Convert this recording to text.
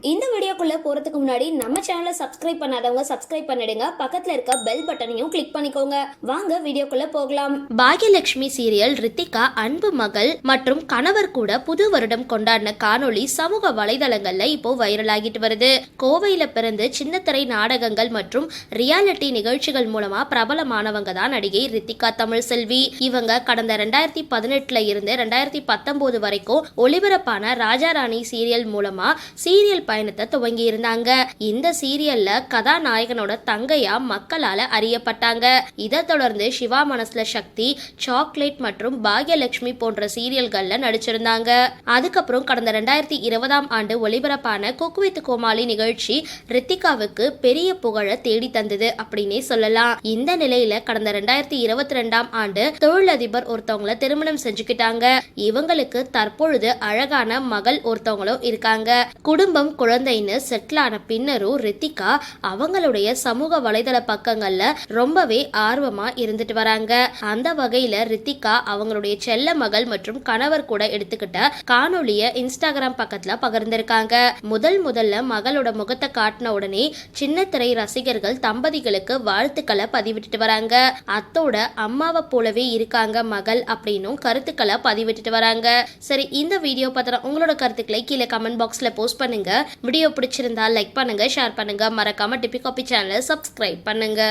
இந்த வீடியோக்குள்ளே போறதுக்கு முன்னாடி நம்ம சேனலை சப்ஸ்கிரைப் பண்ணாதவங்க சப்ஸ்கிரைப் பண்ணிடுங்க. பக்கத்துல இருக்க பெல் பட்டனையும் கிளிக் பண்ணிக்கோங்க. வாங்க வீடியோக்குள்ளே போகலாம். பாக்யலட்சுமி சீரியல் ரித்திகா அன்பு மகள் மற்றும் கணவர் கூட புது வருடம் கொண்டாடின காணொளி சமூக வலைதளங்களில் இப்போ வைரல் ஆகிட்டு வருது. கோவையில் பிறந்து சின்னத்திரை நாடகங்கள் மற்றும் ரியாலிட்டி நிகழ்ச்சிகள் மூலமாக பிரபலமானவங்க தான் நடிகை ரித்திகா தமிழ் செல்வி இவங்க கடந்த ரெண்டாயிரத்தி பதினெட்டுல இருந்து ரெண்டாயிரத்தி பத்தொன்பது வரைக்கும் ஒளிபரப்பான ராஜாராணி சீரியல் மூலமா சீரியல் பயணத்தை துவங்கி இருந்தாங்க இந்த சீரியல்ல கதாநாயகனோட தங்கையா மக்களால அறியப்பட்டாங்க. இதை தொடர்ந்து சிவா மனசுல சக்தி சாக்லேட் மற்றும் பாக்யலட்சுமி போன்ற சீரியல்கள்ல நடிச்சிருந்தாங்க. அதுக்கப்புறம் கடந்த ரெண்டாயிரத்தி இருபதாம் ஆண்டு ஒளிபரப்பான குக் வித் கோமாளி நிகழ்ச்சி ரித்திகாவுக்கு பெரிய புகழ தேடி தந்தது அப்படின்னே சொல்லலாம். இந்த நிலையில கடந்த ரெண்டாயிரத்தி இருபத்தி ரெண்டாம் ஆண்டு தொழிலதிபர் ஒருத்தவங்கள திருமணம் செஞ்சுக்கிட்டாங்க. இவங்களுக்கு தற்பொழுது அழகான மகள் ஒருத்தவங்களும் இருக்காங்க. குடும்பம் குழந்தைன்னு செட்டில் ஆன பின்னரும் ரித்திகா அவங்களுடைய சமூக வலைதள பக்கங்கள்ல ரொம்பவே ஆர்வமா இருந்துட்டு வராங்க. அந்த வகையில ரித்திகா அவங்களுடைய செல்ல மகள் மற்றும் கணவர் கூட எடுத்துக்கிட்ட காணொளிய இன்ஸ்டாகிராம் பக்கத்துல பகிர்ந்திருக்காங்க. முதல் முதல்ல மகளோட முகத்தை காட்டின உடனே சின்ன திரை ரசிகர்கள் தம்பதிகளுக்கு வாழ்த்துக்களை பதிவிட்டுட்டு வராங்க. அத்தோட அம்மாவை போலவே இருக்காங்க மகள் அப்படின்னும் கருத்துக்களை பதிவிட்டுட்டு வராங்க. சரி இந்த வீடியோ பத்தின உங்களோட கருத்துக்களை கீழே கமெண்ட் பாக்ஸ்ல போஸ்ட் பண்ணுங்க. வீடியோ பிடிச்சிருந்தா லைக் பண்ணுங்க ஷேர் பண்ணுங்க. மறக்காம டிபி காபி சேனலை சப்ஸ்கிரைப் பண்ணுங்க.